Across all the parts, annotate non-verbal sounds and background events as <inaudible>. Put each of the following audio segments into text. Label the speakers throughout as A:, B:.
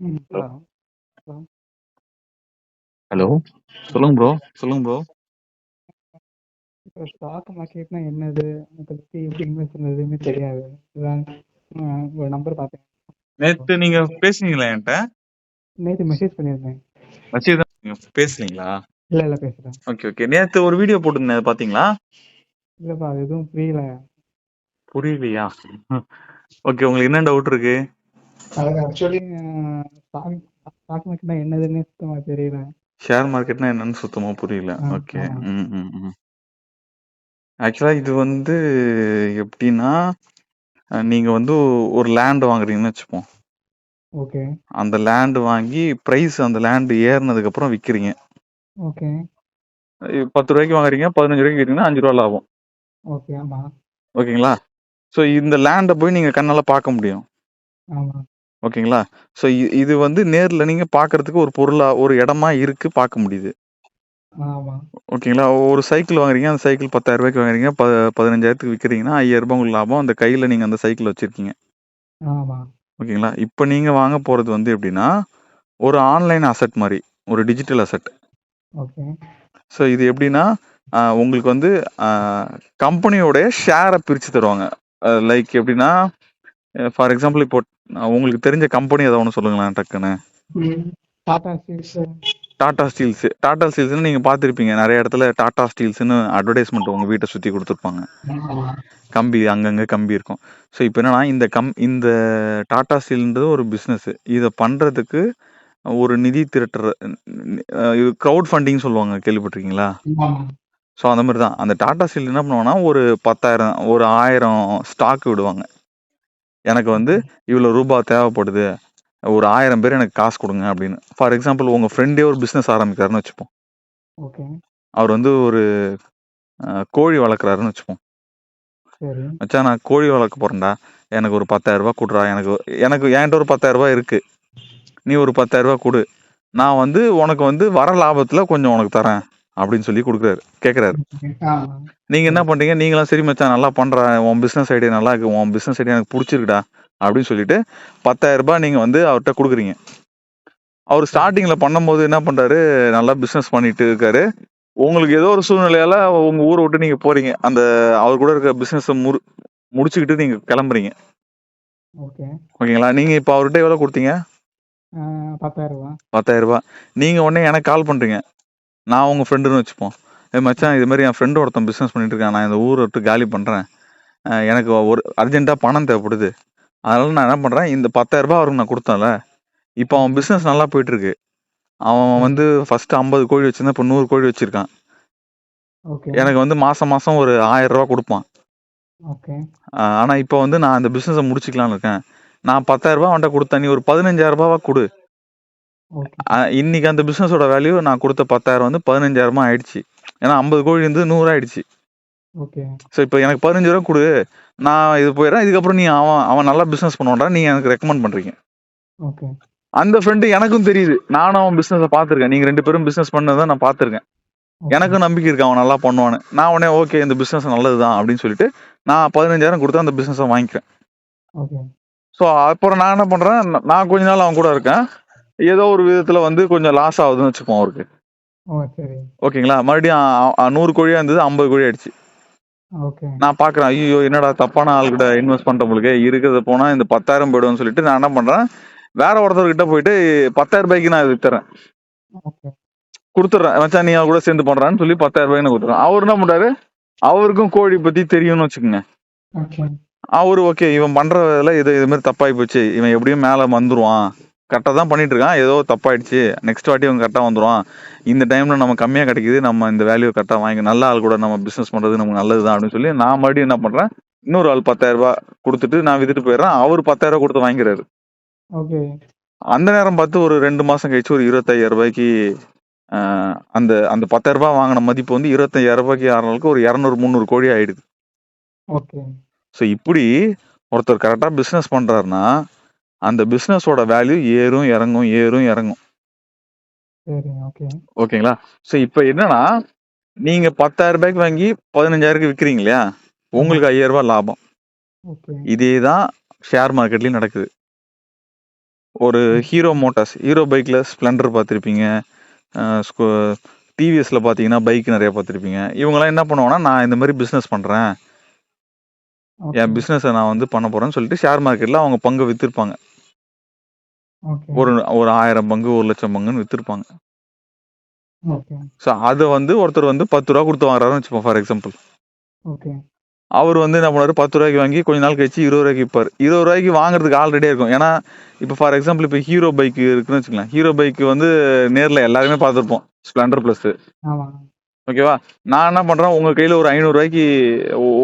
A: ம்.
B: Hello.
A: Hello. Hello.
B: Hello. சொல்லுங்க bro. சொல்லுங்க ப்ரோ.
A: இப்போ ஸ்டாக் மார்க்கெட்னா என்னது? அத பத்தி எப்படி இன்வெஸ்ட் பண்றது எதுவுமே தெரியாது. அதான் அ உங்க நம்பர் பார்த்தேன்.
B: நேத்து நீங்க பேசுனீங்களா என்ட்ட?
A: நேத்து மெசேஜ் பண்ணியிருந்தேன்.
B: மெசேஜ் தான் நீங்க பேசலீங்களா?
A: இல்ல, இல்ல பேசுறேன்.
B: Okay, okay. நேத்து ஒரு வீடியோ போட்டிருந்தேன். அத பார்த்தீங்களா?
A: இல்லப்பா அது எதுவும் புரியல.
B: புரியலையா? <laughs> ஓகே. உங்களுக்கு என்ன டவுட் இருக்கு?
A: அது ஆக்சுவலி ஸ்டாக் மார்க்கெட்னா என்னதுன்னே சுத்தமா தெரியல.
B: ஷேர் மார்க்கெட்னா என்னன்னு சுத்தமா புரியல. ஓகே. ஆக்சுவலா இது வந்து எப்படின்னா, நீங்க வந்து ஒரு லேண்ட் வாங்குறீங்கன்னு வச்சுப்போம்.
A: ஓகே.
B: அந்த லேண்ட் வாங்கி பிரைஸ் அந்த லேண்ட் ஏறுனதுக்கு அப்புறம் விக்கிறீங்க.
A: ஓகே.
B: ரூ. 10 வாங்குறீங்க. ரூ. 15 விக்கிறீங்கன்னா ரூ. 5 லாபம்.
A: ஓகே. ஆமா.
B: ஓகேங்களா? ஸோ இந்த லேண்ட போய் நீங்க கண்ணால பார்க்க முடியும். ஓகேங்களா? ஸோ இது வந்து நேர்ல நீங்க பார்க்கறதுக்கு ஒரு பொருளா ஒரு இடமா இருக்கு பார்க்க முடியுது. ஓகேங்களா? ஒரு சைக்கிள் வாங்குறீங்க. அந்த சைக்கிள் ரூ. 10,000க்கு வாங்குறீங்க. ப 15,000க்கு விக்கிறீங்கன்னா ரூ. 5,000 உங்களுக்கு லாபம். அந்த கையில நீங்க அந்த சைக்கிள் வச்சிருக்கீங்க. ஓகேங்களா? இப்ப நீங்க வாங்க போறது வந்து எப்படின்னா, ஒரு ஆன்லைன் அசெட் மாரி. ஒரு டிஜிட்டல் அசெட்.
A: ஓகே.
B: ஸோ இது எப்படின்னா, உங்களுக்கு வந்து கம்பெனியோடைய ஷேர பிரிச்சு தருவாங்க. லைக் எப்படின்னா, ஃபார் எக்ஸாம்பிள் இப்போ உங்களுக்கு தெரிஞ்ச கம்பெனி ஏதோ ஒண்ணு சொல்லுங்களேன் டக்குன்னு.
A: டாடா ஸ்டீல்ஸ்.
B: டாடா ஸ்டீல்ஸ். டாடா ஸ்டீல்ஸ்ன்னு நீங்க பார்த்திருப்பீங்க. நெறைய இடத்துல டாடா ஸ்டீல்ஸ்ன்னு அட்வர்டைஸ்மென்ட் உங்க வீட்ட சுத்தி குடுத்துருப்பாங்க. கம்பி அங்கங்க கம்பி இருக்கும். ஸோ இப்ப என்னன்னா, இந்த கம் இந்த டாடா ஸ்டீல்ன்றது ஒரு பிசினஸ். இத பண்றதுக்கு ஒரு நிதி திரட்டுற இது கிரவுட் ஃபண்டிங் சொல்லுவாங்க. கேள்விப்பட்டிருக்கீங்களா? ஸோ அந்த மாரி தான். அந்த டாடா ஸ்டீல் என்ன பண்ணுவாங்கன்னா, ஒரு 10,000 ஒரு 1000 ஸ்டாக் விடுவாங்க. எனக்கு வந்து இவ்வளோ ரூபா தேவைப்படுது. ஒரு 1000 பேர் எனக்கு காசு குடுங்க அப்படின்னு. ஃபார் எக்ஸாம்பிள் உங்க ஃப்ரெண்டே ஒரு பிசினஸ் ஆரம்பிக்கிறாருன்னு வச்சுப்போம்.
A: ஓகே.
B: அவர் வந்து ஒரு கோழி வளர்க்குறாருன்னு வச்சுப்போம்.
A: சரி.
B: மச்சான் நான் கோழி வளர்க்க போறேன்டா. எனக்கு ஒரு ரூ. 10,000 குட்றா. எனக்கு எனக்கு என்ட்ட ஒரு ரூ. 10,000 இருக்கு. நீ ஒரு ரூ. 10,000 குடு. நான் வந்து உனக்கு வந்து வர லாபத்துல கொஞ்சம் உனக்கு தரேன். அப்படின்னு சொல்லி குடுக்குறாரு. கேட்கறாரு.
A: ஓகே. ஆமா.
B: நீங்க என்ன
A: சரி.
B: பண்றீங்க? நீங்கலாம் சரி மச்சான் நல்லா பண்ற. உன் பிசினஸ் ஐடியா நல்லா இருக்கு. உன் பிசினஸ் ஐடியா எனக்கு புடிச்சிருக்குடா. அப்படின்னு சொல்லிட்டு ரூ. 10,000 நீங்க வந்து அவர்ட்ட குடுக்குறீங்க. அவரு
A: சரி.
B: ஸ்டார்ட்டிங்ல பண்ணும்போது என்ன பண்றாரு? நல்லா பிசினஸ் பண்ணிட்டு இருக்காரு. உங்களுக்கு ஏதோ ஒரு சூழ்நிலையால உங்க ஊர விட்டு நீங்க போறீங்க. அந்த அவர் கூட இருக்க பிசினஸ முறு முடிச்சுக்கிட்டு நீங்க கிளம்புறீங்க.
A: ஓகே.
B: ஓகேங்களா? நீங்க இப்ப அவர்ட்ட எவ்வளோ குடுத்தீங்க?
A: ஆ ரூ. 10,000
B: ரூ. 10,000 நீங்க உடனே எனக்கு கால் பண்றீங்க. நான் உங்க ஃப்ரெண்டுன்னு வச்சுப்போம். "ஏய் மச்சான் இது மாரி என் ஃப்ரெண்ட் ஒருத்தன் பிசினஸ் பண்ணிட்டு இருக்கான். நான் இந்த ஊர விட்டு காலி பண்றேன். அ எனக்கு ஒரு அர்ஜென்ட்டா பணம் தேவைப்படுது. அதனால நான் என்ன பண்றேன், இந்த. 10,000 அவருக்கு நான் குடுத்தேன்ல, இப்ப அவன்
A: ஓகே.
B: பிசினஸ் நல்லா போயிட்டு இருக்கு. அவன். வந்து ஃபர்ஸ்ட் 50 கோழி வச்சிருந்தான். இப்ப 100 கோழி வச்சிருக்கான்.
A: ஓகே.
B: எனக்கு வந்து மாசம் மாசம் ஒரு ரூ. 1000 குடுப்பான்.
A: ஓகே.
B: அ ஆனா இப்ப வந்து நான் அந்த பிசினஸ முடிச்சுக்கலாம்னு இருக்கேன். நான். 10,000 அவன்ட்ட குடுத்தேன். நீ ஒரு. 15,000 குடு.
A: ஓகே.
B: அ இன்னைக்கு அந்த பிசினஸோட வேல்யூ நான் குடுத்த 10,000 வந்து 15,000 ஆயிடுச்சு. ஏன்னா 50 கோழி இருந்தது 100 ஆயிடுச்சு.
A: ஓகே.
B: ஸோ இப்ப எனக்கு ரூ. 15 குடு. நான் இது போயிடுறேன். இதுக்கப்புறம் நீ அவன் அவன் நல்லா பிசினஸ் பண்ணுவான்டா. நீங்க எனக்கு ரெக்கமெண்ட் பண்றீங்க.
A: ஓகே.
B: அந்த ஃப்ரெண்ட் எனக்கும் தெரியுது. நானும் அவன் பிசினஸ பார்த்துருக்கேன். நீங்க 2 பேரும் பிசினஸ் பண்ணத நான் பார்த்துருக்கேன்.
A: ஓகே.
B: எனக்கும் நம்பிக்கை இருக்கு அவன் நல்லா பண்ணுவான்னு. நான் உடனே ஓகே இந்த பிசினஸ் நல்லது தான் அப்படின்னு சொல்லிட்டு, நான் 15,000 குடுத்து அந்த பிசினஸ வாங்கிக்கிறேன்.
A: ஓகே.
B: ஸோ அப்புறம் நான் என்ன பண்றேன், நான் கொஞ்ச நாள் அவன் கூட இருக்கேன். ஏதோ ஒரு விதத்துல வந்து கொஞ்சம் லாஸ் ஆகுதுன்னு வச்சுப்போம் அவருக்கு. ஓகேங்களா? மறுபடியும் 100 கோழியா இருந்தது 50 கோழி ஆயிடுச்சு. நான் பார்க்குறேன். ஐய்யயோ! என்னடா தப்பான ஆள்கிட்ட இன்வெஸ்ட் போலருக்கே. இருக்கிறது போனா இந்த 10,000 போயிடும்னு சொல்லிட்டு நான் என்ன பண்றேன், வேற ஒருத்தர்கிட்ட போயிட்டு ரூ. 10,000க்கு நான் வித்துர்றேன்.
A: ஓகே.
B: குடுத்துடுறேன். மச்சான் நீ கூட சேர்ந்து பண்றான்னு சொல்லி ரூ. 10,000 நான் குடுத்துடுறேன். அவரு என்ன பண்றாரு, அவருக்கும் கோழி பத்தி தெரியும்னு வச்சுக்கங்க. அவரு ஓகே இவன் பண்ற வேல இது இது மாரி தப்பாயி போச்சு. இவன் எப்படியும் மேல வந்துருவான். கரெக்ட்டா தான் பண்ணிட்டு இருக்கான். ஏதோ தப்பாயிடுச்சு. நெக்ஸ்ட் வாட்டி இவன் கரெக்ட்டா வந்துருவான். இந்த டைம்ல நமக்கு கம்மியா கிடைக்குது. நம்ம இந்த வேல்யூ கரெக்ட்டா வாங்கி நல்ல ஆள் கூட நம்ம பிசினஸ் பண்றது நமக்கு நல்லது தான் அப்படின்னு சொல்லி நான் மறுபடியும் என்ன பண்றேன், இன்னொரு ஆள் ரூ. 10,000 குடுத்துட்டு நான் வித்துட்டு போயிடுறேன். அவரு. 10,000 குடுத்து வாங்கிக்கிறாரு.
A: ஓகே.
B: அந்த நேரம் பார்த்து ஒரு 2 மாசம் கழிச்சு ஒரு ரூ. 25,000க்கு அ அந்த அந்த ரூ. 10,000 வாங்குன மதிப்பு வந்து ரூ. 25,000க்கு ஆறனாளுக்கு ஒரு 200, 300 கோழி ஆயிடுது.
A: ஓகே.
B: ஸோ இப்படி ஒருத்தர் கரெக்ட்டா பிசினஸ் பண்றாருன்னா, அந்த பிசினஸோட வேல்யூ ஏறும், இறங்கும், ஏறும், இறங்கும்.
A: சரி. ஓகே.
B: ஓகேங்களா? ஸோ இப்ப என்னன்னா, நீங்க ரூ. 10,000 வாங்கி. 15,000க்கு விக்கிறீங்க இல்லையா? உங்களுக்கு ரூ. 5,000 லாபம். இதே தான் ஷேர் மார்க்கெட்லயும் நடக்குது. ஒரு ஹீரோ மோட்டார்ஸ் ஹீரோ பைக்கில் ஸ்ப்ளெண்டர் பார்த்துருப்பீங்க டிவிஎஸ்ல பார்த்தீங்கன்னா பைக் நிறைய பார்த்துருப்பீங்க இவங்கெல்லாம் என்ன பண்ணுவாங்கன்னா நான் இந்த மாதிரி பிஸ்னஸ் பண்ணுறேன் என் பிஸ்னஸை நான் வந்து பண்ண போகிறேன்னு சொல்லிட்டு ஷேர் மார்க்கெட்டில் அவங்க பங்கு விற்றுருப்பாங்க
A: ஓகே
B: ஒரு ஒரு ஆயிரம் பங்கு ஒரு லட்சம் பங்குன்னு விற்றுருப்பாங்க
A: ஓகே
B: ஸோ அதை வந்து ஒருத்தர் வந்து பத்து ரூபா கொடுத்து வாங்குறாருன்னு வச்சுப்போம் ஃபார் எக்ஸாம்பிள் அவர் வந்து என்ன பண்ணுவாரு? பத்து ரூபாய்க்கு வாங்கி கொஞ்ச நாள் கழிச்சு இருபது ரூபாய்க்கு விற்பார் இருபது ரூபாய்க்கு வாங்குறதுக்கு ஆல்ரெடியே இருக்கும். ஏன்னா இப்போ ஃபார் எக்ஸாம்பிள் இப்போ ஹீரோ பைக் இருக்குன்னு வச்சுக்கலாம் ஹீரோ பைக் வந்து நேரில் எல்லாருமே பார்த்துருப்போம். ஸ்ப்ளெண்டர் ப்ளஸ் ஓகேவா? நான் என்ன பண்ணுறேன் உங்கள் கையில் ஒரு ஐநூறுரூவாய்க்கு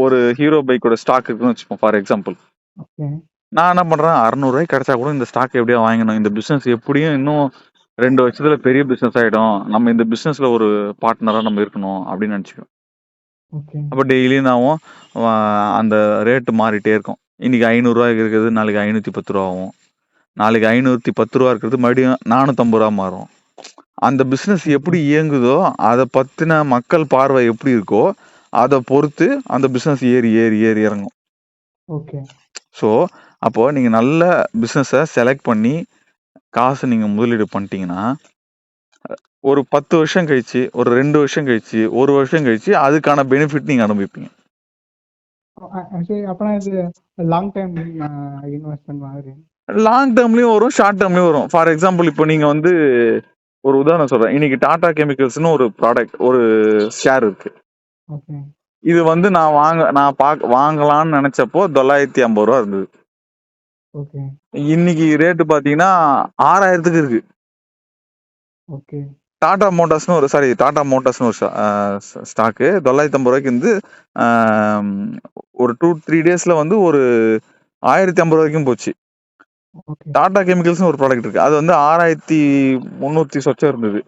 B: ஒரு ஹீரோ பைக்கோட ஸ்டாக் இருக்குன்னு வச்சுப்போம் ஃபார் எக்ஸாம்பிள்
A: ஓகே.
B: நான் என்ன பண்ணுறேன் அறநூறுவாய்க்கு கிடைச்சா கூட இந்த ஸ்டாக் எப்படியா வாங்கணும் இந்த பிஸ்னஸ் எப்படியும் இன்னும் ரெண்டு வருஷத்துல பெரிய பிஸ்னஸ் ஆகிடும் நம்ம இந்த பிஸ்னஸில் ஒரு பார்ட்னராக நம்ம இருக்கணும் அப்படின்னு நினச்சிக்கோ.
A: ஓகே.
B: அப்போ டெய்லியும் அந்த ரேட்டு மாறிட்டே இருக்கும். இன்னைக்கு ஐநூறுரூவாய்க்கு இருக்கிறது நாளைக்கு ஐநூற்றி பத்து ரூபா ஆகும். நாளைக்கு ஐநூற்றி பத்து ரூபா இருக்கிறது மறுபடியும் நானூற்றம்பது ரூபா மாறும். அந்த பிஸ்னஸ் எப்படி இயங்குதோ அதை பற்றின மக்கள் பார்வை எப்படி இருக்கோ அதை பொறுத்து அந்த பிஸ்னஸ் ஏறி ஏறி ஏறி இறங்கும்.
A: ஓகே
B: ஸோ அப்போ நீங்கள் நல்ல பிஸ்னஸை செலக்ட் பண்ணி காசு நீங்கள் முதலீடு பண்ணிட்டீங்கன்னா ஒரு பத்து வருஷம் கழிச்சு ஒரு ரெண்டு வருஷம் கழிச்சு ஒரு வருஷம் கழிச்சு அதுக்கான பெனிஃபிட் நீங்கள் அனுபவிப்பீங்க.
A: லாங் மாதிரி.
B: லாங் டேர்ம்லயும் வரும் ஷார்ட் டேர்ம்லயும் வரும். ஃபார் எக்ஸாம்பிள் இப்போ நீங்க வந்து ஒரு உதாரணம் சொல்றேன். இன்னைக்கு டாடா கெமிக்கல்ஸ்னு ஒரு ப்ராடக்ட் ஒரு ஷேர் இருக்கு. இது வந்து நான் வாங்க நான் பாக் வாங்கலாம்னு நினைச்சப்போ தொள்ளாயிரத்தி ஐம்பது ரூபா இருந்தது.
A: ஓகே
B: இன்னைக்கு ரேட்டு பாத்தீங்கன்னா ஆறாயிரத்துக்கு இருக்கு.
A: ஓகே
B: டாடா மோட்டார்ஸ்னு ஒரு சாரி டாடா மோட்டார்ஸ்னு ஒரு ஸ்டாக்கு தொள்ளாயிரத்தி ஐம்பது ரூபாய்க்கு வந்து ஒரு டூ த்ரீ டேஸ்ல வந்து ஒரு ஆயிரத்தி ஐம்பது வரைக்கும் போச்சு. டாடா கெமிக்கல்ஸ்னு ஒரு ப்ராடக்ட் இருக்கு. அது வந்து ஆறாயிரத்தி முந்நூற்றி சொச்சம் இருந்தது.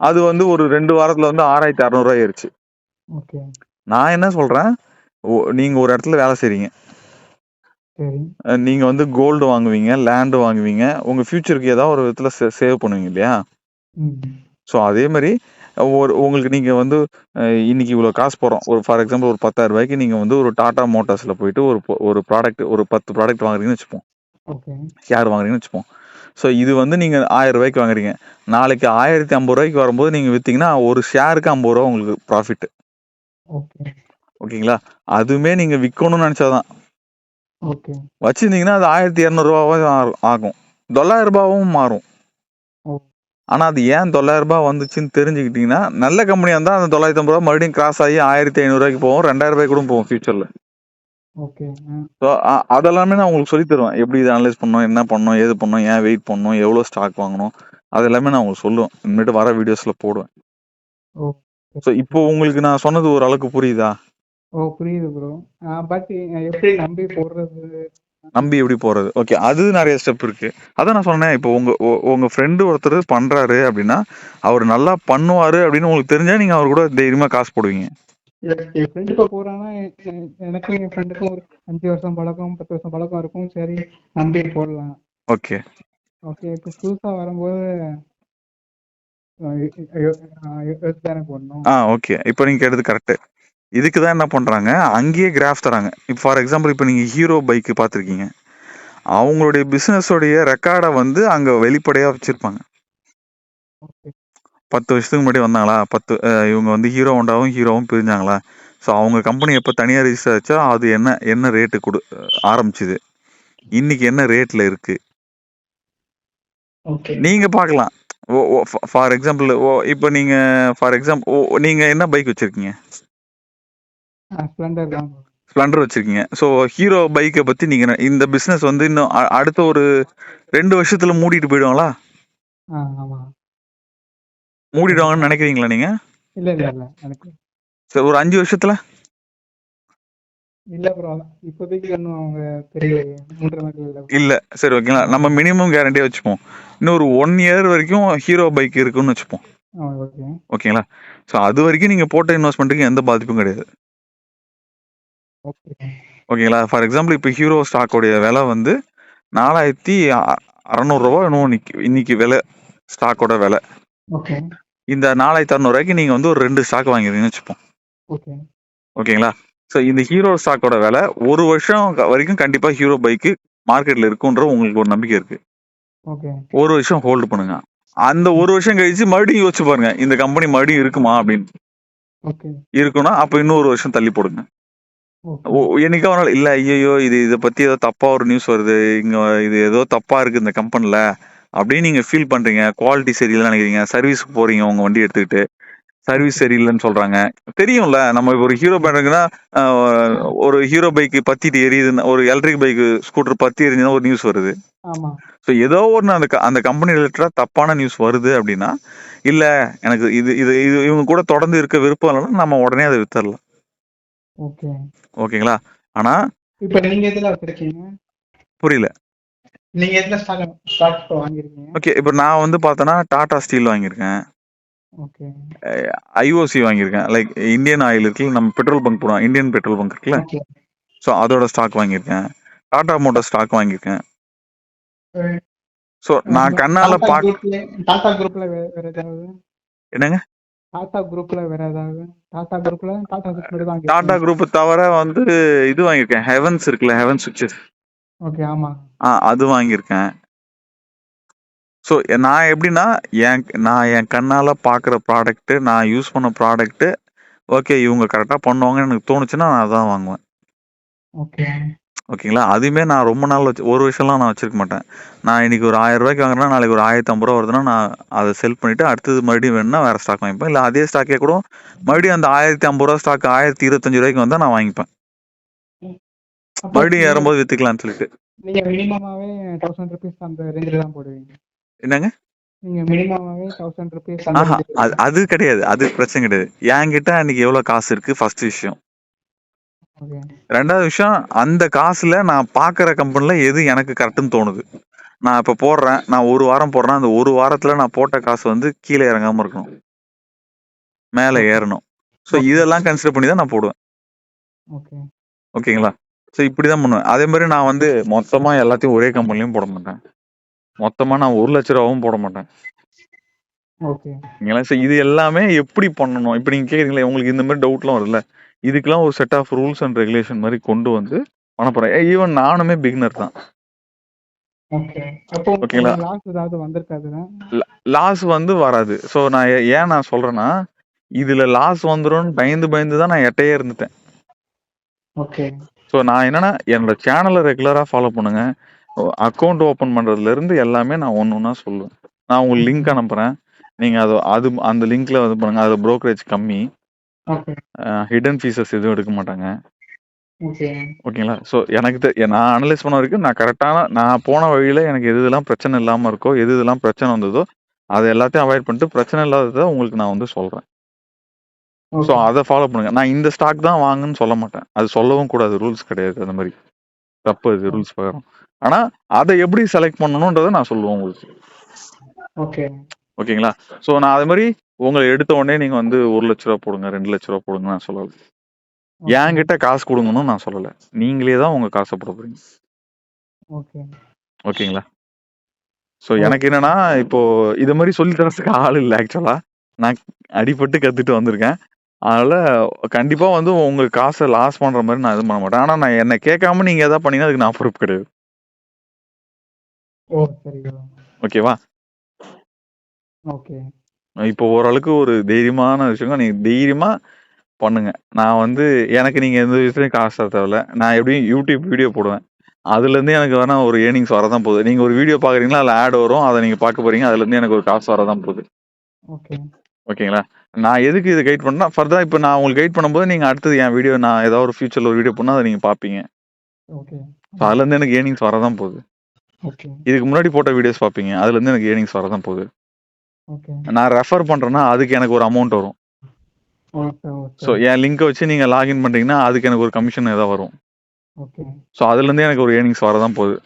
B: அது வந்து ஒரு ரெண்டு வாரத்துல வந்து ஆறாயிரத்தி அறநூறுவா
A: ஓகே.
B: நான் என்ன சொல்றேன்? நீங்க ஒரு இடத்துல வேலை செய்றீங்க. நீங்க வந்து கோல்டு வாங்குவீங்க லேண்டு வாங்குவீங்க. உங்க ஃபியூச்சருக்கு ஏதாவது ஒரு விதத்துல சேவ் பண்ணுவீங்க இல்லையா? ஸோ அதே மாதிரி ஒரு உங்களுக்கு நீங்க வந்து இன்னைக்கு இவ்வளவு காசு போறோம். ஒரு ஃபார் எக்ஸாம்பிள் ஒரு பத்தாயிரம் ரூபாய்க்கு நீங்க வந்து ஒரு டாடா மோட்டார்ஸ்ல போயிட்டு ஒரு ஒரு ப்ராடக்ட் ஒரு பத்து ப்ராடக்ட் வாங்குறீங்கன்னு வச்சுப்போம். ஷேர் வாங்குறீங்கன்னு வச்சுப்போம். ஸோ இது வந்து நீங்க ஆயிரம் ரூபாய்க்கு வாங்குறீங்க. நாளைக்கு ஆயிரத்தி ஐம்பது ரூபாய்க்கு வரும்போது நீங்க வித்தீங்கன்னா ஒரு ஷேருக்கு ஐம்பது ரூபா உங்களுக்கு ப்ராஃபிட்
A: ஓகே.
B: ஓகேங்களா? அதுவுமே நீங்க விற்கணும்னு நினைச்சாதான்.
A: ஓகே.
B: வச்சிருந்தீங்கன்னா அது ஆயிரத்தி இரநூறுவாவும் ஆகும். தொள்ளாயிரம் ரூபாவும் மாறும்.
A: ஓ.
B: ஆனா அது ஏன் தொள்ளாயிரம் ரூபாய் வந்துச்சுன்னு தெரிஞ்சுக்கிட்டீங்கன்னா நல்ல கம்பெனியா இருந்தா அந்த தொள்ளாயிரத்தி ஐம்பது ரூபா மறுபடியும் கிராஸ் ஆகி ஆயிரத்தி ஐநூறு ரூபாய்க்கு போகும் ரெண்டாயிரம் ரூபாய்க்கு கூட போகும் ஃபியூச்சர்ல
A: ஓகே. ஆ.
B: ஸோ அதெல்லாமே நான் உங்களுக்கு சொல்லி தருவேன். எப்படி இதை அனலைஸ் பண்ணணும் என்ன பண்ணணும் ஏது பண்ணணும் ஏன் வெயிட் பண்ணணும் எவ்வளோ ஸ்டாக் வாங்கணும் அது எல்லாமே நான் உங்களுக்கு சொல்லுவேன். இனிமேட்டு வர வீடியோஸ்ல போடுவேன். ஸோ இப்போ உங்களுக்கு நான் சொன்னது ஒரு அளவுக்கு புரியுதா?
A: ஓ புரியுது ப்ரோ பட் எப்படி நம்பி போடுறது?
B: நம்பி எப்படி போறது ஓகே அது நிறைய ஸ்டெப் இருக்கு. அதான் நான் சொன்னேன் இப்போ உங்க உங்க ஃப்ரெண்டு ஒருத்தர் பண்றாரு அப்படின்னா அவர் நல்லா பண்ணுவாரு அப்படின்னு உங்களுக்கு தெரிஞ்சா நீங்க அவர் கூட தைரியமா காசு போடுவீங்க.
A: என் ஃப்ரெண்டு இப்போ போறான்னா எனக்கும் என் ஃப்ரெண்டுக்கும் ஒரு அஞ்சு வருஷம் பழக்கம் பத்து வருஷம் பழக்கம் இருக்கும். சரி நம்பி போடலாம்.
B: ஓகே.
A: ஓகே இப்போ புதுசா வரும்போது
B: ஆ ஓகே. இப்போ நீங்க கேட்டது கரெக்ட் இதுக்கு தான் என்ன பண்றாங்க? அங்கேயே கிராஃப் தராங்க. இப்போ ஃபார் எக்ஸாம்பிள் இப்போ நீங்க ஹீரோ பைக் பார்த்துருக்கீங்க. அவங்களுடைய பிசினஸோடைய ரெக்கார்டை வந்து அங்க வெளிப்படையா வச்சிருப்பாங்க. பத்து வருஷத்துக்கு முன்னாடி வந்தாங்களா? பத்து இவங்க வந்து ஹீரோ ஹோண்டாவும் ஹீரோவும் பிரிஞ்சாங்களா? ஸோ அவங்க கம்பெனி எப்போ தனியாக ரிஜிஸ்டர் ஆச்சோ அது என்ன என்ன ரேட்டு கொடு ஆரம்பிச்சுது. இன்னைக்கு என்ன ரேட்ல இருக்கு?
A: ஓகே
B: நீங்க பார்க்கலாம் ஓ ஃபார் எக்ஸாம்பிள் ஓ இப்போ நீங்க ஃபார் எக்ஸாம்பிள் ஓ நீங்க என்ன பைக் வச்சிருக்கீங்க?
A: ஸ்ப்ளெண்டர்
B: வச்சிருக்கீங்க. ஸோ ஹீரோ பைக்கை பத்தி நீங்க என்ன- இந்த பிசினஸ் வந்து இன்னும் அடுத்த ஒரு ரெண்டு வருஷத்துல மூடிட்டு போயிடுவாங்களா? மூடிடுவாங்கன்னு நினைக்கிறீங்களா நீங்க?
A: இல்ல இல்ல இல்ல. எனக்கு
B: சரி ஒரு அஞ்சு வருஷத்துல?
A: இல்ல ப்ரோ இப்போதைக்கு ஒன்றும் அவங்க தெரியல. இல்ல
B: சரி ஓகேங்களா நம்ம மினிமம் கேரண்டியா வச்சுப்போம். இன்னும் ஒரு ஒன் இயர் வரைக்கும் ஹீரோ பைக் இருக்குன்னு வச்சுப்போம். ஓகேங்களா ஸோ அது வரைக்கும் நீங்க போட்ட இன்வெஸ்ட்மெண்ட்டுக்கு எந்த பாதிப்பும் கிடையாது.
A: ஓகே
B: ஓகேங்களா ஃபார் எக்ஸாம்பிள் இப்போ ஹீரோ ஸ்டாக்கோடைய விலை வந்து நாலாயிரத்தி அறநூறுரூவா இன்னும் இன்னைக்கு இன்னைக்கு விலை ஸ்டாக்கோட விலை.
A: ஓகே
B: இந்த நாலாயிரத்தி அறநூறுவாய்க்கு நீங்கள் வந்து ஒரு ரெண்டு ஸ்டாக் வாங்கிருக்கீங்கன்னு வச்சுப்போம்.
A: ஓகே
B: ஓகேங்களா? ஸோ இந்த ஹீரோ ஸ்டாக்கோட விலை ஒரு வருஷம் வரைக்கும் கண்டிப்பாக ஹீரோ பைக்கு மார்க்கெட்டில் இருக்குன்ற உங்களுக்கு ஒரு நம்பிக்கை இருக்கு.
A: ஓகே
B: ஒரு வருஷம் ஹோல்டு பண்ணுங்க. அந்த ஒரு வருஷம் கழிச்சு மறுபடியும் யோசிச்சு பாருங்க இந்த கம்பெனி மறுபடியும் இருக்குமா அப்படின்னு. இருக்குன்னா அப்ப இன்னும் ஒரு வருஷம் தள்ளி போடுங்க. என்னைக்கா ஒரு நாள் இல்ல ஐயோ இது இதை பத்தி ஏதோ தப்பா ஒரு நியூஸ் வருது இங்க இது ஏதோ தப்பா இருக்கு இந்த கம்பெனில அப்படின்னு நீங்க ஃபீல் பண்றீங்க. குவாலிட்டி சரியில்லைன்னு நினைக்கிறீங்க. சர்வீஸ்க்கு போறீங்க உங்க வண்டி எடுத்துக்கிட்டு. சர்வீஸ் சரியில்லைன்னு சொல்றாங்க. தெரியும்ல நம்ம இப்போ ஒரு ஹீரோ பைக்குன்னா ஒரு ஹீரோ பைக் பத்திட்டு எரியுதுன்னா ஒரு எலக்ட்ரிக் பைக் ஸ்கூட்டர் பத்தி எரிஞ்சுன்னா ஒரு நியூஸ் வருது.
A: ஆமா.
B: ஸோ ஏதோ ஒன்று அந்த அந்த கம்பெனி ரிலேட்டடா தப்பான நியூஸ் வருது அப்படின்னா இல்ல எனக்கு இது இது இது இவங்க கூட தொடர்ந்து இருக்க விருப்பம் இல்லைன்னா நம்ம உடனே அதை வித்தரலாம்.
A: ஓகே.
B: ஓகேங்களா? ஆனா
A: இப்போ நீங்க எதுல வச்சிருக்கீங்க?
B: புரியல.
A: நீங்க எதுல ஸ்டாக் வாங்கிருக்கீங்க?
B: ஓகே இப்போ நான் வந்து பார்த்தோன்னா டாடா ஸ்டீல் வாங்கியிருக்கேன்.
A: ஓகே
B: ஐஓசி வாங்கியிருக்கேன். லைக் இந்தியன் ஆயில் இருக்குல்ல நம்ம பெட்ரோல் பங்க் போடுவோம். இந்தியன் பெட்ரோல் பங்க் இருக்குல்ல. ஸோ அதோட ஸ்டாக் வாங்கியிருக்கேன். டாடா மோட்டார் ஸ்டாக் வாங்கியிருக்கேன். ஸோ நான் கண்ணால
A: குரூப்ல டாடா குரூப்ல வேற ஏதாவது?
B: என்னங்க?
A: டாடா குரூப்ல வேற ஏதாவது? டாடா குரூப்ல டாடா
B: குரூப் தவிர வந்து இது வாங்கியிருக்கேன். ஹெவன்ஸ் இருக்குல்ல ஹெவன் சுவிட்சஸ்
A: ஓகே ஆமா.
B: ஆ அது வாங்கியிருக்கேன். ஸோ நான் எப்படின்னா என் நான் என் கண்ணால் பார்க்குற ப்ராடக்ட்டு நான் யூஸ் பண்ண ப்ராடக்ட்டு ஓகே இவங்க கரெக்டாக பண்ணுவாங்கன்னு எனக்கு தோணுச்சுன்னா நான் அதான் வாங்குவேன்.
A: ஓகே.
B: ஓகேங்களா? அதுவுமே நான் ரொம்ப நாள் வச்சு ஒரு வருஷம்லாம் நான் வச்சிருக்க மாட்டேன். நான் இன்னைக்கு ஒரு ஆயிரம் ரூபாய்க்கு வாங்குறேன்னா நாளைக்கு ஒரு ஆயிரத்தி ஐம்பது ரூபா வருதுன்னா நான் அதை செல் பண்ணிட்டு அடுத்தது மறுபடியும் வேணும்னா வேற ஸ்டாக் வாங்கிப்பேன். இல்லை அதே ஸ்டாக்கே கூட மறுபடியும் அந்த ஆயிரத்தி ஐம்பது ரூபா ஸ்டாக் ஆயிரத்தி இருபத்தஞ்சு ரூபாய்க்கு வந்தால் நான் வாங்கிப்பேன். மறுபடியும் ஏறும்போது வித்துக்கலாம்னு சொல்லிட்டு.
A: நீங்க மினிமமாவே தௌசண்ட் ருபீஸ் அந்த ரேஞ்சில் தான் போடுவீங்க.
B: என்னங்க?
A: நீங்க மினிமமாவே தௌசண்ட் ருபீஸ்
B: அது கிடையாது. அது பிரச்சனை கிடையாது. என்கிட்ட அன்னைக்கு எவ்வளவு காசு இருக்கு? ஃபர்ஸ்ட் விஷயம். ரெண்டாவது விஷயம் அந்த காசுல நான் பாக்குற கம்பெனில எது எனக்கு கரெக்ட்னு தோணுது. நான் இப்ப போடுறேன். நான் ஒரு வாரம் போடுறேன். அந்த ஒரு வாரத்துல நான் போட்ட காசு வந்து கீழே இறங்காம இருக்கணும். மேல ஏறணும். ஸோ இதெல்லாம் கன்சிடர் பண்ணி தான் நான் போடுவேன்.
A: ஓகே.
B: ஓகேங்களா? ஸோ இப்படிதான் பண்ணுவேன். அதே மாதிரி நான் வந்து மொத்தமா எல்லாத்தையும் ஒரே கம்பெனிலையும் போட மாட்டேன். மொத்தமா நான் ஒரு லட்ச ரூபாவும் போட மாட்டேன்.
A: ஓகே
B: ஓகேங்களா ஸோ இது எல்லாமே எப்படி பண்ணணும்? இப்போ நீங்க கேக்குறீங்களே உங்களுக்கு இந்த மாதிரி டவுட்லாம் வருதுல்ல? இதுக்கெல்லாம் ஒரு set of rules and regulation மாதிரி கொண்டு வந்து பண்ண போறேன். ஈவன் நானுமே பிகினர் தான். ஓகேங்களா?
A: லாஸ்
B: வந்து வராது. ஸோ நான் ஏன் நான் சொல்றேன்னா இதுல லாஸ் வந்துரும்னு பயந்து பயந்து தான் நான் எட்டையே இருந்துட்டேன்.
A: ஓகே
B: ஸோ நான் என்னன்னா என்னோட சேனலை ரெகுலரா ஃபாலோ பண்ணுங்க. அக்கௌண்ட் ஓபன் பண்றதுல இருந்து எல்லாமே நான் ஒன்று ஒன்றா சொல்லுவேன். நான் உங்களுக்கு லிங்க் அனுப்புறேன். நீங்க அது அது அந்த லிங்க்ல இது பண்ணுங்க. அது brokerage கம்மி. ஹிடன் ஃபீஸஸ் எதுவும் எடுக்க மாட்டாங்க.
A: ஓகே.
B: ஓகேங்களா? ஸோ எனக்கு நான் அனலைஸ் பண்ண வரைக்கும் நான் கரெக்டான நான் போன வழியில எனக்கு எது இதெல்லாம் பிரச்சனை இல்லாம இருக்கோ எது இதெல்லாம் பிரச்சனை வந்ததோ அதை எல்லாத்தையும் அவாய்ட் பண்ணிட்டு பிரச்சனை இல்லாததை உங்களுக்கு நான் வந்து சொல்றேன். ஸோ அதை ஃபாலோ பண்ணுங்க. நான் இந்த ஸ்டாக் தான் வாங்குன்னு சொல்ல மாட்டேன். அது சொல்லவும் கூடாது. ரூல்ஸ் கிடையாது. அந்த மாதிரி. தப்பு அது ரூல்ஸ் பிரகாரம் ஆனா அதை எப்படி செலக்ட் பண்ணணுன்றதை நான் சொல்லுவேன் உங்களுக்கு.
A: ஓகே
B: ஓகேங்களா? ஸோ நான் அது மாதிரி உங்களை எடுத்த உடனே நீங்க வந்து ஒரு லட்ச ரூபா போடுங்க ரெண்டு லட்ச ரூபா போடுங்க நான் சொல்லல. என்கிட்ட காசு கொடுங்கன்னு நான் சொல்லல. நீங்களே தான் உங்க காசை போட போறீங்க.
A: ஓகே
B: ஓகேங்களா? ஸோ எனக்கு என்னன்னா இப்போ இது மாதிரி சொல்லி தரதுக்கு ஆள் இல்லை ஆக்சுவலா நான் அடிபட்டு கத்துட்டு வந்திருக்கேன். அதனால கண்டிப்பா வந்து உங்க காசை லாஸ் பண்ற மாதிரி நான் இது பண்ண மாட்டேன். ஆனா நான் என்ன கேட்காம நீங்க எதாவது பண்ணீங்கன்னா அதுக்கு நான் பொறுப்பு கிடையாது.
A: ஓ சரி
B: ஓகேவா
A: ஓகே
B: இப்போ ஓரளவுக்கு ஒரு தைரியமான விஷயம் நீங்க தைரியமா பண்ணுங்க. நான் வந்து எனக்கு நீங்க எந்த விஷயத்துலயும் காசு தர தேவையில்ல. நான் எப்படியும் யூடியூப் வீடியோ போடுவேன். அதுல இருந்து எனக்கு வேணா ஒரு ஏர்னிங்ஸ் வரதான் போகுது. நீங்க ஒரு வீடியோ பாக்குறீங்களா? அதுல ஆட் வரும் அதை நீங்க பார்க்க போறீங்க. அதுல இருந்து எனக்கு ஒரு காசு வரதான் போகுது.
A: ஓகே
B: ஓகேங்களா நான் எதுக்கு இது கைட் பண்ணா ஃபர்தரா இப்போ நான் உங்களுக்கு கைட் பண்ணும்போது நீங்க அடுத்தது என் வீடியோ நான் ஏதாவது ஒரு ஃபியூச்சர்ல ஒரு வீடியோ பண்ணா அதை நீங்க பாப்பீங்க
A: ஓகே
B: So அதுல இருந்து எனக்கு ஏர்னிங்ஸ் வரதான் போகுது.
A: ஓகே
B: இதுக்கு முன்னாடி போட்ட வீடியோஸ் பாப்பீங்க அதுல இருந்து எனக்கு ஏர்னிங்ஸ் வரதான் போகுது.
A: ஓகே
B: நான் ரெஃபர் பண்றேன்னா அதுக்கு எனக்கு ஒரு அமௌண்ட் வரும். ஸோ என் லிங்கை வச்சு நீங்க லாகின் பண்றீங்கன்னா அதுக்கு எனக்கு ஒரு கமிஷன் ஏதாவது வரும்.
A: ஓகே
B: ஸோ அதுல இருந்து எனக்கு ஒரு ஏர்னிங்ஸ் வரதான் போகுது.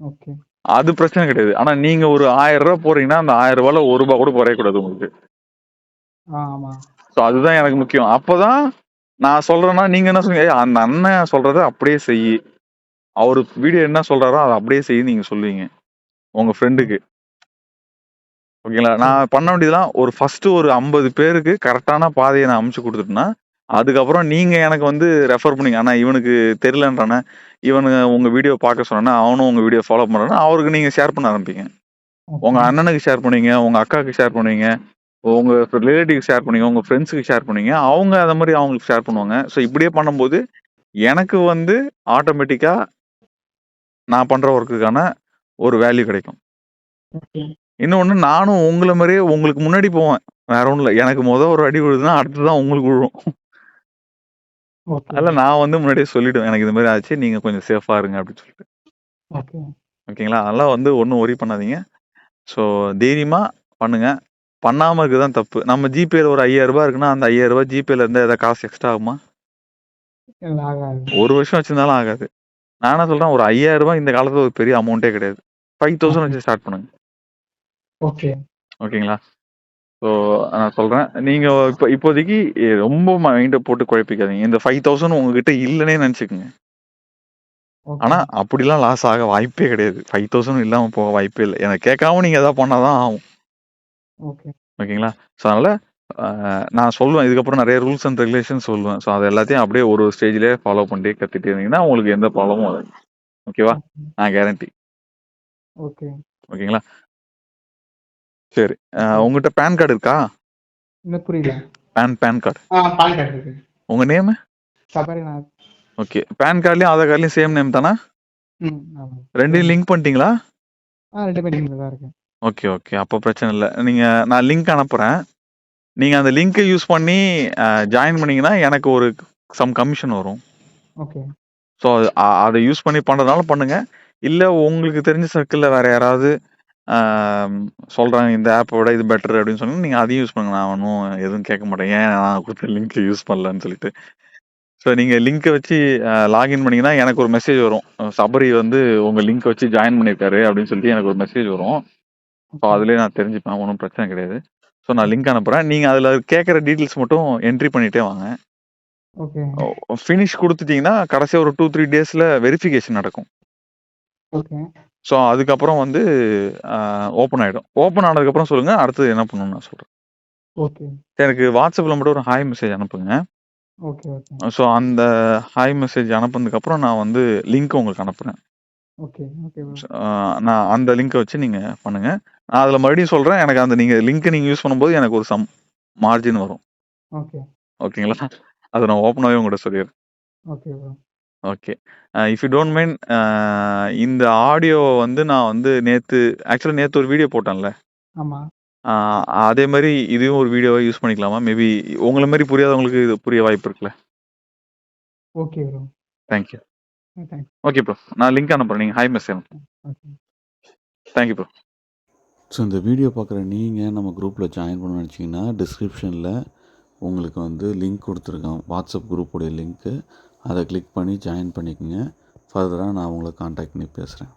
A: ஓகே
B: அது பிரச்சனை கிடையாது. ஆனா நீங்க ஒரு ஆயிரம் ரூபாய் போறீங்கன்னா அந்த ஆயிரம் ரூபாயில ஒரு ரூபாய் கூட குறையக்கூடாது உங்களுக்கு. ஸோ அதுதான் எனக்கு முக்கியம். அப்பதான் நான் சொல்றேன்னா நீங்க என்ன சொல்லுங்க "ஏய், அந்த அண்ணன் சொல்றதை அப்படியே செய். அவரு வீடியோ என்ன சொல்றாரோ அதை அப்படியே செய்ய நீங்க சொல்லுவீங்க. உங்க ஃப்ரெண்டுக்கு ஓகேங்களா? நான் பண்ண வேண்டியதெல்லாம் ஒரு ஃபர்ஸ்ட் ஒரு ஐம்பது பேருக்கு கரெக்டான பாதையை நான் அமைச்சு கொடுத்துட்டேன்னா அதுக்கப்புறம் நீங்க எனக்கு வந்து ரெஃபர் பண்ணீங்க. ஆனா இவனுக்கு தெரியலன்றானே இவனு உங்க வீடியோ பார்க்க சொன்னா அவனும் உங்க வீடியோ ஃபாலோ பண்றானா அவருக்கு நீங்க ஷேர் பண்ண ஆரம்பிப்பீங்க. உங்க அண்ணனுக்கு ஷேர் பண்ணுவீங்க உங்க அக்காவுக்கு ஷேர் பண்ணுவீங்க உங்க ரிலேட்டிவ் ஷேர் பண்ணுவீங்க உங்க ஃப்ரெண்ட்ஸுக்கு ஷேர் பண்ணுவீங்க அவங்க அதை மாதிரி அவங்களுக்கு ஷேர் பண்ணுவாங்க. ஸோ இப்படியே பண்ணும்போது எனக்கு வந்து ஆட்டோமேட்டிக்கா நான் பண்ற ஒர்க்குக்கான ஒரு வேல்யூ கிடைக்கும்.
A: ஓகே
B: இன்னொன்னு நானும் உங்களை மாதிரியே உங்களுக்கு முன்னாடி போவேன். வேற ஒன்றும் இல்லை. எனக்கு முத ஒரு அடி விழுதுன்னா அடுத்துதான் உங்களுக்கு விழும். அதில் நான் வந்து முன்னாடியே சொல்லிடுவேன். எனக்கு இது மாதிரி ஆச்சு நீங்க கொஞ்சம் சேஃபா இருங்க அப்படின்னு சொல்லிட்டு.
A: ஓகே
B: ஓகேங்களா? அதெல்லாம் வந்து ஒன்றும் ஒரி பண்ணாதீங்க. ஸோ தைரியமா பண்ணுங்க பண்ணாம இருக்குதான் தப்பு. நம்ம ஜிபேல ஒரு ஐயாயிரம் ரூபாய் இருக்குன்னா அந்த ஐயாயிரம் ரூபாய் ஜிபேல இருந்தா ஏதாவது காசு எக்ஸ்ட்ரா ஆகுமா? ஒரு வருஷம் வச்சிருந்தாலும் ஆகாது. நான் சொல்றேன் ஒரு ஐயாயிரம் ரூபாய் இந்த காலத்துல ஒரு பெரிய அமௌண்ட்டே கிடையாது. ஃபைவ் தௌசண்ட் வச்சு ஸ்டார்ட் பண்ணுங்க.
A: ஓகே
B: ஓகேங்களா? ஸோ நான் சொல்றேன். நீங்க இப்போ இப்போதைக்கு ரொம்ப மைண்டை போட்டு குழப்பிக்காதீங்க. இந்த ஃபைவ் தௌசண்ட் உங்ககிட்ட இல்லைன்னே நினச்சிக்கோங்க.
A: ஓகே
B: ஆனா அப்படிலாம் லாஸ் ஆக வாய்ப்பே கிடையாது. ஃபைவ் தௌசண்ட் இல்லாம போக வாய்ப்பே இல்லை. எனக்கு கேட்காம நீங்க எதாவது பண்ணாதான் ஆகும்.
A: ஓகே.
B: ஓகேங்களா? ஸோ அதனால நான் சொல்லுவேன் இதுக்கப்புறம் நிறைய ரூல்ஸ் அண்ட் ரெகுலேஷன் சொல்லுவேன் ஸோ அது எல்லாத்தையும் அப்படியே ஒரு ஒரு ஸ்டேஜ்லேயே ஃபாலோ பண்ணிட்டே கத்திட்டு இருந்தீங்கன்னா உங்களுக்கு எந்த ப்ராப்ளமும் வராது. ஓகேவா? நான் கேரண்டி
A: ஓகே.
B: ஓகேங்களா? சரி. உங்ககிட்ட பேன் கார்டு இருக்கா?
A: இன்னும் புரியல.
B: பேன் பேன் கார்டு
A: ஆ பான் கார்டு இருக்கு.
B: உங்க நேம்
A: சபரிநாத்.
B: ஓகே. பேன் கார்டுலயும் ஆதார் கார்டுலயும் சேம் நேம் தானே?
A: ம் ஆமா.
B: ரெண்டையும் லிங்க் பண்ணிட்டீங்களா?
A: ஆ ரெண்டு பேரும் இங்கே தான் இருக்கேன்.
B: ஓகே ஓகே அப்போ பிரச்சனை இல்லை. நீங்க நான் லிங்க் அனுப்புறேன். நீங்க அந்த லிங்கை யூஸ் பண்ணி ஜாயின் பண்ணீங்கன்னா எனக்கு ஒரு சம் கமிஷன் வரும்.
A: ஓகே
B: ஸோ அதை யூஸ் பண்ணி பண்ணுறதுனால பண்ணுங்க. இல்லை உங்களுக்கு தெரிஞ்ச சர்க்கிளில் வேற யாராவது சொல்றாங்க இந்த ஆப்பை விட இது பெட்டர் அப்படின்னு சொன்னா நீங்கள் அதையும் யூஸ் பண்ணுங்க. நான் ஒன்றும் எதுவும் கேட்க மாட்டேன். ஏன் நான் கொடுத்த லிங்க் யூஸ் பண்ணலன்னு சொல்லிட்டு. ஸோ நீங்கள் லிங்க்கை வச்சு லாகின் பண்ணீங்கன்னா எனக்கு ஒரு மெசேஜ் வரும். சபரி வந்து உங்கள் லிங்க் வச்சு ஜாயின் பண்ணியிருக்காரு அப்படின்னு சொல்லிட்டு எனக்கு ஒரு மெசேஜ் வரும். ஸோ அதுலேயே நான் தெரிஞ்சுப்பேன். ஒன்றும் பிரச்சனை கிடையாது. ஸோ நான் லிங்க் அனுப்புகிறேன் நீங்கள் அதில் கேட்குற டீட்டெயில்ஸ் மட்டும் என்ட்ரி பண்ணிட்டே வாங்க.
A: ஓகே
B: ஃபினிஷ் கொடுத்துட்டீங்கன்னா கடைசியாக ஒரு டூ த்ரீ டேஸில் வெரிஃபிகேஷன் நடக்கும்.
A: ஓகே
B: ஸோ அதுக்கப்புறம் வந்து ஓப்பன் ஆகிடும் ஓப்பன் ஆனதுக்கப்புறம் சொல்லுங்கள் அடுத்தது என்ன பண்ணணும்னு நான் சொல்கிறேன்
A: ஓகே
B: எனக்கு வாட்ஸ்அப்பில் மட்டும் ஒரு ஹாய் மெசேஜ் அனுப்புங்க.
A: ஓகே
B: ஸோ அந்த ஹாய் மெசேஜ் அனுப்புனதுக்கப்புறம் நான் வந்து லிங்க் உங்களுக்கு அனுப்புகிறேன்
A: ஓகே ஓகே
B: நான் அந்த லிங்கை வச்சு நீங்கள் பண்ணுங்கள் நான் அதில் மறுபடியும் சொல்கிறேன் எனக்கு அந்த நீங்கள் லிங்க்கை நீங்கள் யூஸ் பண்ணும்போது எனக்கு ஒரு சம் மார்ஜின் வரும்.
A: ஓகே
B: ஓகேங்களா அதை நான் ஓப்பனாகவே உங்கள்கிட்ட சொல்லிடுறேன்.
A: Okay bro
B: okay if you don't mind இந்த ஆடியோ வந்து நான் வந்து நேற்று ஆக்சுவலாக நேற்று ஒரு வீடியோ போட்டேன்ல.
A: ஆமா.
B: ஆஹ் அதே மாதிரி இதையும் ஒரு வீடியோவை யூஸ் பண்ணிக்கலாமா? மேபி உங்களை மாதிரி புரியாதவங்களுக்கு இது புரிய வாய்ப்பு இருக்குல்ல?
A: Okay bro
B: thank you
A: thanks
B: okay bro நான் லிங்க் அனுப்புறேன். நீங்கள் hi message
A: okay
B: thank you bro
C: so இந்த வீடியோ பார்க்குற நீங்கள் நம்ம குரூப்பில் ஜாயின் பண்ண நினச்சிங்கன்னா டிஸ்கிரிப்ஷனில் உங்களுக்கு வந்து லிங்க் கொடுத்துருக்கேன். வாட்ஸ்அப் குரூப்புடைய லிங்க்கு அதை கிளிக் பண்ணி ஜாயின் பண்ணிக்கோங்க. ஃபர்தராக நான் உங்களை காண்டாக்ட் பண்ணி பேசுகிறேன்